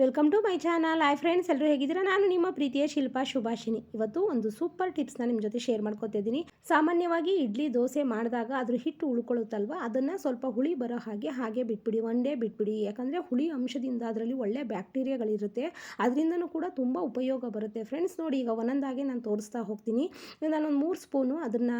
Welcome to my channel I friends ಎಲ್ಲರೂ ಹೇಗಿದ್ದೀರಾ? ನಾನು ನಿಮ್ಮ ಪ್ರೀತಿಯ ಶಿಲ್ಪಾ ಶುಭಾಷಿನಿ ಇವತ್ತು ಒಂದು ಸೂಪರ್ ಟಿಪ್ಸ್ನ ನಿಮ್ಮ ಜೊತೆ ಶೇರ್ ಮಾಡ್ಕೊತಿದ್ದೀನಿ ಸಾಮಾನ್ಯವಾಗಿ ಇಡ್ಲಿ, ದೋಸೆ ಮಾಡಿದಾಗ ಅದ್ರ ಹಿಟ್ಟು ಉಳ್ಕೊಳ್ಳುತ್ತಲ್ವ? ಅದನ್ನು ಸ್ವಲ್ಪ ಹುಳಿ ಬರೋ ಹಾಗೆ ಹಾಗೆ ಬಿಟ್ಬಿಡಿ. ಒನ್ ಡೇ ಬಿಟ್ಬಿಡಿ. ಯಾಕಂದರೆ ಹುಳಿ ಅಂಶದಿಂದ ಅದರಲ್ಲಿ ಒಳ್ಳೆ ಬ್ಯಾಕ್ಟೀರಿಯಾಗಳಿರುತ್ತೆ ಅದರಿಂದನೂ ಕೂಡ ತುಂಬ ಉಪಯೋಗ ಬರುತ್ತೆ. ಫ್ರೆಂಡ್ಸ್ ನೋಡಿ ಈಗ ಒಂದೊಂದಾಗೆ ನಾನು ತೋರಿಸ್ತಾ ಹೋಗ್ತೀನಿ. ನಾನೊಂದು ಮೂರು ಸ್ಪೂನು ಅದನ್ನು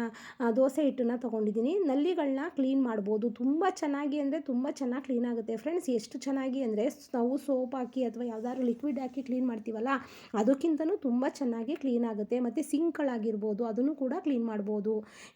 ದೋಸೆ ಹಿಟ್ಟನ್ನು ತೊಗೊಂಡಿದ್ದೀನಿ. ನಲ್ಲಿಗಳನ್ನ ಕ್ಲೀನ್ ಮಾಡ್ಬೋದು. ತುಂಬ ಚೆನ್ನಾಗಿ ಅಂದರೆ ತುಂಬ ಚೆನ್ನಾಗಿ ಕ್ಲೀನ್ ಆಗುತ್ತೆ. ಫ್ರೆಂಡ್ಸ್ ಎಷ್ಟು ಚೆನ್ನಾಗಿ ಅಂದರೆ ನಾವು ಸೋಪ್ ಹಾಕಿ ಅಥವಾ ಯಾವ್ದಾದ್ರು ಲಿಕ್ವಿಡ್ ಹಾಕಿ ಕ್ಲೀನ್ ಮಾಡ್ತೀವಲ್ಲ, ಅದಕ್ಕಿಂತನೂ ತುಂಬ ಚೆನ್ನಾಗಿ ಕ್ಲೀನ್ ಆಗುತ್ತೆ. ಮತ್ತು ಸಿಂಕ್ಗಳಾಗಿರ್ಬೋದು ಅದನ್ನು ಕೂಡ ಕ್ಲೀನ್ ಮಾಡ್ಬೋದು.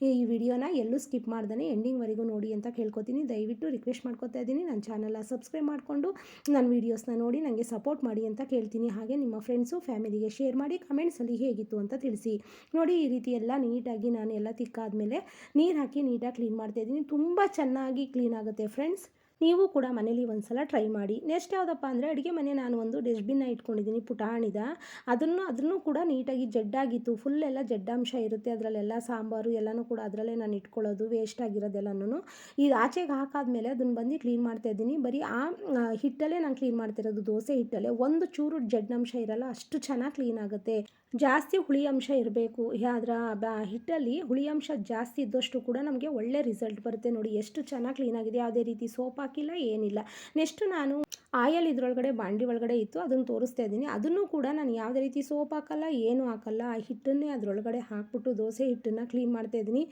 ಈ ವಿಡಿಯೋನ ಎಲ್ಲೂ ಸ್ಕಿಪ್ ಮಾಡ್ದೇ ಎಂಡಿಂಗ್ವರೆಗೂ ನೋಡಿ ಅಂತ ಕೇಳ್ಕೊತೀನಿ. ದಯವಿಟ್ಟು ರಿಕ್ವೆಸ್ಟ್ ಮಾಡ್ಕೊತಾ ಇದ್ದೀನಿ. ನನ್ನ ಚಾನಲ್ನ ಸಬ್ಸ್ಕ್ರೈಬ್ ಮಾಡಿಕೊಂಡು ನನ್ನ ವೀಡಿಯೋಸ್ನ ನೋಡಿ ನನಗೆ ಸಪೋರ್ಟ್ ಮಾಡಿ ಅಂತ ಕೇಳ್ತೀನಿ. ಹಾಗೆ ನಿಮ್ಮ ಫ್ರೆಂಡ್ಸು ಫ್ಯಾಮಿಲಿಗೆ ಶೇರ್ ಮಾಡಿ ಕಮೆಂಟ್ಸಲ್ಲಿ ಹೇಗಿತ್ತು ಅಂತ ತಿಳಿಸಿ. ನೋಡಿ, ಈ ರೀತಿ ಎಲ್ಲ ನೀಟಾಗಿ ನಾನು ಎಲ್ಲ ತಿಕ್ಕಾದ್ಮೇಲೆ ನೀರು ಹಾಕಿ ನೀಟಾಗಿ ಕ್ಲೀನ್ ಮಾಡ್ತಾಯಿದ್ದೀನಿ ತುಂಬ ಚೆನ್ನಾಗಿ ಕ್ಲೀನ್ ಆಗುತ್ತೆ ಫ್ರೆಂಡ್ಸ್ ನೀವು ಕೂಡ ಮನೇಲಿ ಒಂದು ಸಲ ಟ್ರೈ ಮಾಡಿ. ನೆಕ್ಸ್ಟ್ ಯಾವುದಪ್ಪ ಅಂದರೆ ಅಡುಗೆ ಮನೆ ನಾನು ಒಂದು ಡಸ್ಟ್ಬಿನ್ನ ಇಟ್ಕೊಂಡಿದ್ದೀನಿ, ಪುಟಾಣಿದ. ಅದನ್ನು ಅದನ್ನು ಕೂಡ ನೀಟಾಗಿ ಜಡ್ಡಾಗಿತ್ತು. ಫುಲ್ ಎಲ್ಲ ಜಡ್ಡಾಂಶ ಇರುತ್ತೆ. ಅದರಲ್ಲೆಲ್ಲ ಸಾಂಬಾರು ಎಲ್ಲನೂ ಕೂಡ ಅದರಲ್ಲೇ ನಾನು ಇಟ್ಕೊಳ್ಳೋದು ವೇಸ್ಟ್ ಆಗಿರೋದೆಲ್ಲನೂ ಇದು ಆಚೆಗೆ ಹಾಕಾದ್ಮೇಲೆ ಅದನ್ನು ಬಂದು ಕ್ಲೀನ್ ಮಾಡ್ತಾ ಇದ್ದೀನಿ. ಬರೀ ಆ ಹಿಟ್ಟಲ್ಲೇ ನಾನು ಕ್ಲೀನ್ ಮಾಡ್ತಿರೋದು, ದೋಸೆ ಹಿಟ್ಟಲ್ಲೇ. ಒಂದು ಚೂರು ಜಡ್ಡಾಂಶ ಇರಲ್ಲ, ಅಷ್ಟು ಚೆನ್ನಾಗಿ ಕ್ಲೀನ್ ಆಗುತ್ತೆ. ಜಾಸ್ತಿ ಹುಳಿ ಅಂಶ ಇರಬೇಕು. ಅದರ ಹಿಟ್ಟಲ್ಲಿ ಹುಳಿ ಅಂಶ ಜಾಸ್ತಿ ಇದ್ದಷ್ಟು ಕೂಡ ನಮಗೆ ಒಳ್ಳೆ ರಿಸಲ್ಟ್ ಬರುತ್ತೆ ನೋಡಿ. ಎಷ್ಟು ಚೆನ್ನಾಗಿ ಕ್ಲೀನ್ ಆಗಿದೆ. ಯಾವುದೇ ರೀತಿ ಸೋಪ್ ಹಾಕಿಲ್ಲ, ಏನಿಲ್ಲ. ನೆಕ್ಸ್ಟು ನಾನು ಆಯಲ್ ಇದ್ರೊಳಗಡೆ, ಬಾಂಡಿ ಒಳಗಡೆ ಇತ್ತು, ಅದನ್ನು ತೋರಿಸ್ತಾ ಇದ್ದೀನಿ. ಅದನ್ನು ಕೂಡ ನಾನು ಯಾವುದೇ ರೀತಿ ಸೋಪ್ ಹಾಕಲ್ಲ, ಏನು ಹಾಕಲ್ಲ, ಆ ಹಿಟ್ಟನ್ನೇ ಅದರೊಳಗಡೆ ಹಾಕ್ಬಿಟ್ಟು ದೋಸೆ ಹಿಟ್ಟನ್ನು ಕ್ಲೀನ್ ಮಾಡ್ತಾ ಇದ್ದೀನಿ.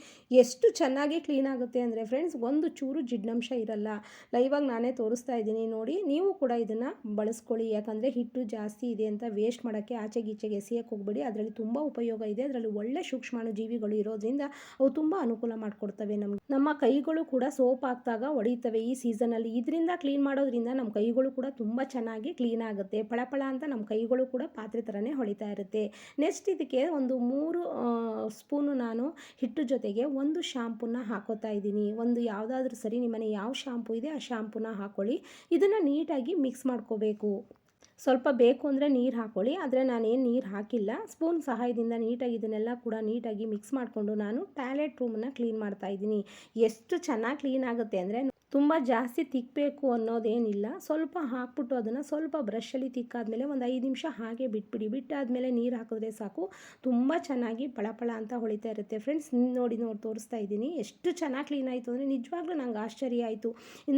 ಎಷ್ಟು ಚೆನ್ನಾಗಿ ಕ್ಲೀನ್ ಆಗುತ್ತೆ ಅಂದರೆ ಫ್ರೆಂಡ್ಸ್, ಒಂದು ಚೂರು ಜಿಡ್ನಂಶ ಇರಲ್ಲ. ಲೈವಾಗಿ ನಾನೇ ತೋರಿಸ್ತಾ ಇದ್ದೀನಿ ನೋಡಿ. ನೀವು ಕೂಡ ಇದನ್ನು ಬಳಸ್ಕೊಳ್ಳಿ. ಯಾಕಂದರೆ ಹಿಟ್ಟು ಜಾಸ್ತಿ ಇದೆ ಅಂತ ವೇಸ್ಟ್ ಮಾಡೋಕ್ಕೆ ಆಚೆ ಈಚೆಗೆ ಎಸೆಯಕ್ಕೆ ಹೋಗ್ಬೇಡಿ. ಅದರಲ್ಲಿ ತುಂಬ ಉಪಯೋಗ ಇದೆ. ಅದರಲ್ಲಿ ಒಳ್ಳೆ ಸೂಕ್ಷ್ಮಾಣು ಜೀವಿಗಳು ಇರೋದ್ರಿಂದ ಅವು ತುಂಬ ಅನುಕೂಲ ಮಾಡಿಕೊಡ್ತವೆ ನಮ್ಗೆ. ನಮ್ಮ ಕೈಗಳು ಕೂಡ ಸೋಪ್ ಹಾಕಿದಾಗ ಒಡೆಯುತ್ತವೆ ಈ ಸೀಸನಲ್ಲಿ ಇದರಿಂದ ಕ್ಲೀನ್ ಮಾಡೋದ್ರಿಂದ ನಮ್ಮ ಕೈಗಳು ಕೂಡ ತುಂಬ ಚೆನ್ನಾಗಿ ಕ್ಲೀನ್ ಆಗುತ್ತೆ. ಪಳಪಳ ಅಂತ ನಮ್ಮ ಕೈಗಳು ಕೂಡ ಪಾತ್ರೆ ಥರನೇ ಹೊಳಿತಾ ಇರುತ್ತೆ. ನೆಕ್ಸ್ಟ್ ಇದಕ್ಕೆ ಒಂದು ಮೂರು ಸ್ಪೂನು ನಾನು ಹಿಟ್ಟು ಜೊತೆಗೆ ಒಂದು ಶಾಂಪೂನ ಹಾಕೋತಾ ಇದ್ದೀನಿ. ಒಂದು ಯಾವುದಾದ್ರೂ ಸರಿ ನಿಮ್ಮನೆ ಯಾವ ಶಾಂಪು ಇದೆ ಆ ಶಾಂಪೂನ ಹಾಕ್ಕೊಳ್ಳಿ ಇದನ್ನು ನೀಟಾಗಿ ಮಿಕ್ಸ್ ಮಾಡ್ಕೋಬೇಕು. ಸ್ವಲ್ಪ ಬೇಕು ಅಂದರೆ ನೀರು ಹಾಕ್ಕೊಳ್ಳಿ ಆದರೆ ನಾನೇನು ನೀರು ಹಾಕಿಲ್ಲ. ಸ್ಪೂನ್ ಸಹಾಯದಿಂದ ನೀಟಾಗಿ ಇದನ್ನೆಲ್ಲ ಕೂಡ ನೀಟಾಗಿ ಮಿಕ್ಸ್ ಮಾಡಿಕೊಂಡು ನಾನು ಟಾಯ್ಲೆಟ್ ರೂಮನ್ನು ಕ್ಲೀನ್ ಮಾಡ್ತಾ ಇದ್ದೀನಿ. ಎಷ್ಟು ಚೆನ್ನಾಗಿ ಕ್ಲೀನ್ ಆಗುತ್ತೆ ಅಂದರೆ ತುಂಬ ಜಾಸ್ತಿ ತಿಕ್ಕಬೇಕು ಅನ್ನೋದೇನಿಲ್ಲ. ಸ್ವಲ್ಪ ಹಾಕ್ಬಿಟ್ಟು ಅದನ್ನು ಸ್ವಲ್ಪ ಬ್ರಷಲ್ಲಿ ತಿಕ್ಕಾದ್ಮೇಲೆ ಒಂದು ಐದು ನಿಮಿಷ ಹಾಗೆ ಬಿಟ್ಬಿಡಿ. ಬಿಟ್ಟಾದಮೇಲೆ ನೀರು ಹಾಕಿದ್ರೆ ಸಾಕು. ತುಂಬ ಚೆನ್ನಾಗಿ ಪಳಪಳ ಅಂತ ಹೊಳಿತಾ ಇರುತ್ತೆ. ಫ್ರೆಂಡ್ಸ್ ನೋಡಿ ನೋಡಿ ತೋರಿಸ್ತಾ ಇದ್ದೀನಿ. ಎಷ್ಟು ಚೆನ್ನಾಗಿ ಕ್ಲೀನ್ ಆಯಿತು ಅಂದರೆ ನಿಜವಾಗ್ಲೂ ನಂಗೆ ಆಶ್ಚರ್ಯ ಆಯಿತು.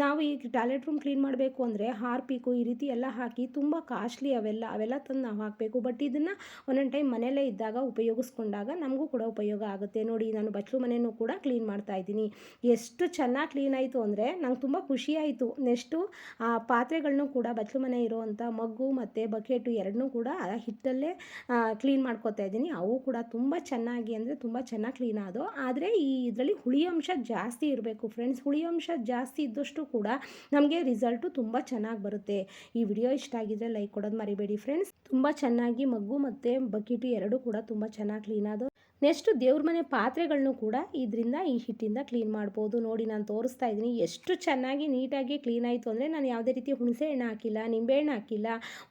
ನಾವು ಈ ಟಾಯ್ಲೆಟ್ ರೂಮ್ ಕ್ಲೀನ್ ಮಾಡಬೇಕು ಅಂದರೆ ಹಾರ್ಪಿಕು ಈ ರೀತಿ ಎಲ್ಲ ಹಾಕಿ ತುಂಬ ಕಾಸ್ಟ್ಲಿ ಅವೆಲ್ಲ ಅವೆಲ್ಲ ತಂದು ನಾವು ಹಾಕಬೇಕು. ಬಟ್ ಇದನ್ನು ಒಂದೊಂದು ಟೈಮ್ ಮನೆಯಲ್ಲೇ ಇದ್ದಾಗ ಉಪಯೋಗಿಸ್ಕೊಂಡಾಗ ನಮಗೂ ಕೂಡ ಉಪಯೋಗ ಆಗುತ್ತೆ. ನೋಡಿ, ನಾನು ಬಚ್ಚಲು ಮನೆಯೂ ಕೂಡ ಕ್ಲೀನ್ ಮಾಡ್ತಾ ಇದ್ದೀನಿ. ಎಷ್ಟು ಚೆನ್ನಾಗಿ ಕ್ಲೀನ್ ಆಯಿತು ಅಂದರೆ ನಂಗೆ ತುಂಬ ಖುಷಿಯಾಯಿತು ನೆಕ್ಸ್ಟು, ಆ ಪಾತ್ರೆಗಳನ್ನೂ ಕೂಡ ಬಚ್ಚಲು ಮನೆ ಇರುವಂಥ ಮಗ್ಗು ಮತ್ತು ಬಕೆಟು ಎರಡನ್ನೂ ಕೂಡ ಹಿಟ್ಟಲ್ಲೇ ಕ್ಲೀನ್ ಮಾಡ್ಕೋತಾ ಇದ್ದೀನಿ. ಅವು ಕೂಡ ತುಂಬ ಚೆನ್ನಾಗಿ ಅಂದರೆ ತುಂಬ ಚೆನ್ನಾಗಿ ಕ್ಲೀನ್ ಆದವು. ಆದರೆ ಈ ಇದರಲ್ಲಿ ಹುಳಿ ಅಂಶ ಜಾಸ್ತಿ ಇರಬೇಕು ಫ್ರೆಂಡ್ಸ್. ಹುಳಿ ಅಂಶ ಜಾಸ್ತಿ ಇದ್ದಷ್ಟು ಕೂಡ ನಮಗೆ ರಿಸಲ್ಟು ತುಂಬ ಚೆನ್ನಾಗಿ ಬರುತ್ತೆ. ಈ ವಿಡಿಯೋ ಇಷ್ಟ ಆಗಿದ್ರೆ ಲೈಕ್ ಕೊಡೋದು ಮರಿಬೇಡಿ ಫ್ರೆಂಡ್ಸ್. ತುಂಬ ಚೆನ್ನಾಗಿ ಮಗ್ಗು ಮತ್ತು ಬಕೆಟು ಎರಡೂ ಕೂಡ ತುಂಬ ಚೆನ್ನಾಗಿ ಕ್ಲೀನ್ ಆದವು. ನೆಕ್ಸ್ಟ್ ದೇವ್ರ ಮನೆ ಪಾತ್ರೆಗಳನ್ನು ಕೂಡ ಇದರಿಂದ ಈ ಹಿಟ್ಟಿಂದ ಕ್ಲೀನ್ ಮಾಡ್ಬೋದು. ನೋಡಿ ನಾನು ತೋರಿಸ್ತಾ ಇದ್ದೀನಿ. ಎಷ್ಟು ಚೆನ್ನಾಗಿ ನೀಟಾಗಿ ಕ್ಲೀನ್ ಆಯಿತು ಅಂದರೆ ನಾನು ಯಾವುದೇ ರೀತಿ ಹುಣಸೆ ಹಣ್ಣು ಹಾಕಿಲ್ಲ ನಿಂಬೆಹಣ್ಣು ಹಾಕಿಲ್ಲ,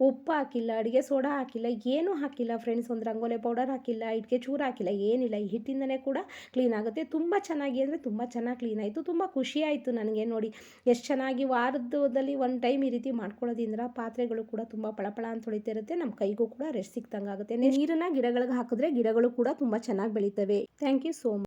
ಉಪ್ಪು ಹಾಕಿಲ್ಲ, ಅಡುಗೆ ಸೋಡಾ ಹಾಕಿಲ್ಲ, ಏನೂ ಹಾಕಿಲ್ಲ ಫ್ರೆಂಡ್ಸ್ ಒಂದು ರಂಗೋಲೆ ಪೌಡರ್ ಹಾಕಿಲ್ಲ, ಇಟ್ಕೆ ಚೂರು ಹಾಕಿಲ್ಲ, ಏನಿಲ್ಲ. ಈ ಹಿಟ್ಟಿಂದನೇ ಕೂಡ ಕ್ಲೀನ್ ಆಗುತ್ತೆ. ತುಂಬ ಚೆನ್ನಾಗಿ ಅಂದರೆ ತುಂಬ ಚೆನ್ನಾಗಿ ಕ್ಲೀನ್ ಆಯಿತು. ತುಂಬ ಖುಷಿ ಆಯಿತು ನನಗೆ. ನೋಡಿ ಎಷ್ಟು ಚೆನ್ನಾಗಿ ವಾರದಲ್ಲಿ ಒಂದು ಟೈಮ್ ಈ ರೀತಿ ಮಾಡ್ಕೊಳ್ಳೋದ್ರಿಂದ ಪಾತ್ರೆಗಳು ಕೂಡ ತುಂಬ ಪಳಪಳ ಅಂತ ಹೊಳಿತಿರುತ್ತೆ ನಮ್ಮ ಕೈಗೂ ಕೂಡ ರೆಸ್ಟ್ ಸಿಕ್ತಂಗಾಗುತ್ತೆ ನೀರನ್ನು ಗಿಡಗಳಿಗೆ ಹಾಕಿದ್ರೆ ಗಿಡಗಳು ಕೂಡ ತುಂಬ ಚೆನ್ನಾಗಿ ಬೆಳೀತವೆ. Thank you so much